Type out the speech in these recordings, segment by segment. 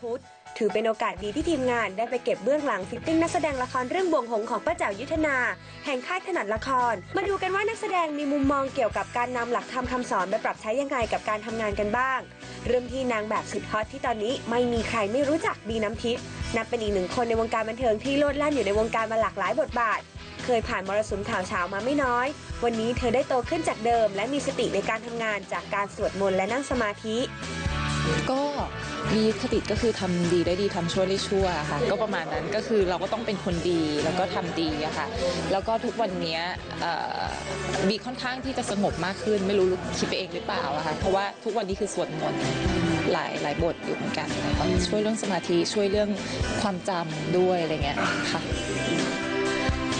พุธถือเป็นโอกาสดีที่ทีมงานได้ไปเก็บเบื้องหลังฟิตติ้งนักแสดงละครเรื่องบวงหงของป้าแจ๋วยุทธนา แห่งค่ายถนัดละคร มาดูกันว่านักแสดงมีมุมมองเกี่ยวกับการนำหลักธรรมคำสอนไปปรับใช้ยังไงกับการทำงานกันบ้าง เริ่มที่นางแบบสุดฮอตที่ตอนนี้ไม่มีใครไม่รู้จักบีน้ำทิพย์นับเป็นอีกหนึ่งคนในวงการบันเทิงที่โลดแล่นอยู่ในวงการมาหลากหลายบทบาท เคยผ่านมรสุมข่าวเช้ามาไม่น้อย วันนี้เธอได้โตขึ้นจากเดิม และมีสติในการทำงานจากการสวดมนต์และนั่งสมาธิ ก็มีคติก็คือทำดีได้ดีทำชั่วได้ชั่วค่ะ ก็ประมาณนั้นก็คือเราก็ต้องเป็นคนดีแล้วก็ทำดีอะค่ะ แล้วก็ทุกวันนี้ยเอ่อบีค่อนข้างที่จะสงบมากขึ้น ไม่รู้คิดไปเองหรือเปล่าอะค่ะเพราะว่าทุกวันนี้คือสวดมนต์หลายหลายบทอยู่เหมือนกันช่วยเรื่องสมาธิช่วยเรื่องความจำด้วยอะไรเงี้ยค่ะ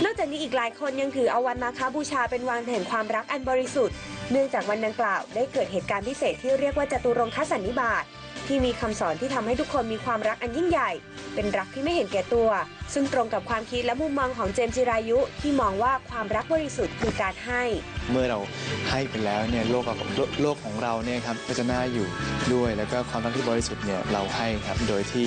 นอกจากนี้อีกหลายคนยังถือเอาวันมาคาบูชาเป็นวันแห่งความรักอันบริสุทธิ์ เนื่องจากวันดังกล่าวได้เกิดเหตุการณ์พิเศษที่เรียกว่าจตุรงคสันนิบาต ที่มีคำสอนที่ทำให้ทุกคนมีความรักอันยิ่งใหญ่ เป็นรักที่ไม่เห็นแก่ตัว ซึ่งตรงกับความคิดและมุมมองของเจมส์จิรายุ ที่มองว่าความรักบริสุทธิ์คือการให้ เมื่อเราให้ไปแล้วเนี่ยโลกของโลกของเราเนี่ยครับก็จะน่าอยู่ด้วย แล้วก็ความรักที่บริสุทธิ์เนี่ยเราให้ครับโดยที่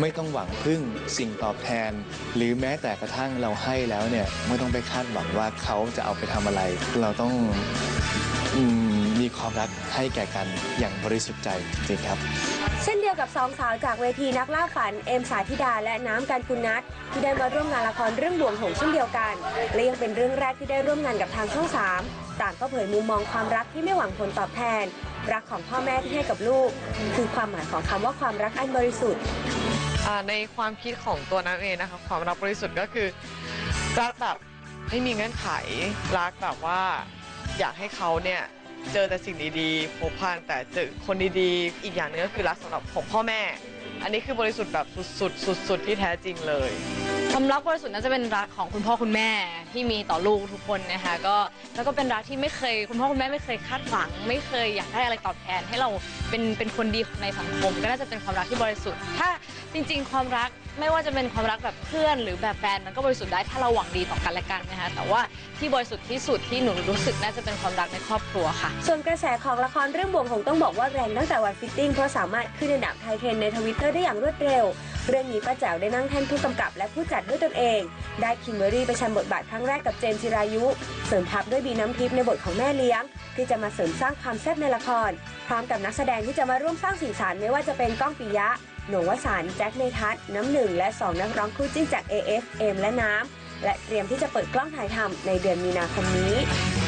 ไม่ต้องหวังพึ่งสิ่งตอบแทน หรือแม้แต่กระทั่งเราให้แล้วเนี่ยไม่ต้องไปคาดหวังว่าเขาจะเอาไปทำอะไร เราต้องอืม มีความรักให้แก่กันอย่างบริสุทธิ์ใจจริงๆครับ เช่นเดียวกับสองสาวจากเวทีนักล่าฝันเอมสาธิดาและน้ำกันกุลนัทที่ได้มาร่วมงานละครเรื่องบวงหงส์เช่นเดียวกัน และยังเป็นเรื่องแรกที่ได้ร่วมงานกับทางช่องสามต่างก็เผยมุมมองความรักที่ไม่หวังผลตอบแทน รักของพ่อแม่ที่ให้กับลูก คือความหมายของคำว่าความรักอันบริสุทธิ์อ่าในความคิดของตัวนักเองนะคะความรักบริสุทธิ์ก็คือรักแบบไม่มีเงื่อนไขรักแบบว่าอยากให้เขาเนี่ย เจอแต่สิ่งดีๆพบผ่านแต่เจอคนดีๆ อีกอย่างหนึงก็คือรักสำหรับของพ่อแม่ อันนี้คือบริสุทธิ์แบบสุดๆสุดๆที่แท้จริงเลย ความรักบริสุทธิ์น่าจะเป็นรักของคุณพ่อคุณแม่ที่มีต่อลูกทุกคนนะคะก็แล้วก็เป็นรักที่ไม่เคยคุณพ่อคุณแม่ไม่เคยคาดหวัง ไม่เคยอยากได้อะไรตอบแทน ให้เราเป็นเป็นคนดีในสังคม ก็น่าจะเป็นความรักที่บริสุทธิ์ ถ้าจริง ๆ ความรักไม่ว่าจะเป็นความรักแบบเพื่อนหรือแบบแฟนมันก็บริสุทธิ์ได้ถ้าเราหวังดีต่อกันและกันนะคะแต่ว่าที่บริสุทธิ์ที่สุดที่หนูรู้สึกน่าจะเป็นความรักในครอบครัวค่ะ ส่วนกระแสของละครเรื่องบ่วงหงต้องบอกว่าแรงตั้งแต่วันฟิตติ้งเพราะสามารถขึ้นอันดับไทยเทรนในทวิตเตอร์ได้อย่างรวดเร็ว เรื่องนี้ป้าแจ๋วได้นั่งแท่นผู้กำกับและผู้จัดด้วยตนเอง ได้คิมเบอรี่ไปชันบทบาทครั้งแรกกับเจมส์จิรายุ เสริมทัพด้วยบีน้ำทิพย์ในบทของแม่เลี้ยง ที่จะมาเสริมสร้างความแซ่บในละคร พร้อมกับนักแสดงที่จะมาร่วมสร้างสีสันไม่ว่าจะเป็นก้องปิยะหนงวสันแจ็คเมทัศน์น้ำหนึ่งและสองนักร้องคู่จิ้นจาก AF เอมและน้ำและเตรียมที่จะเปิดกล้องถ่ายทำในเดือนมีนาคมนี้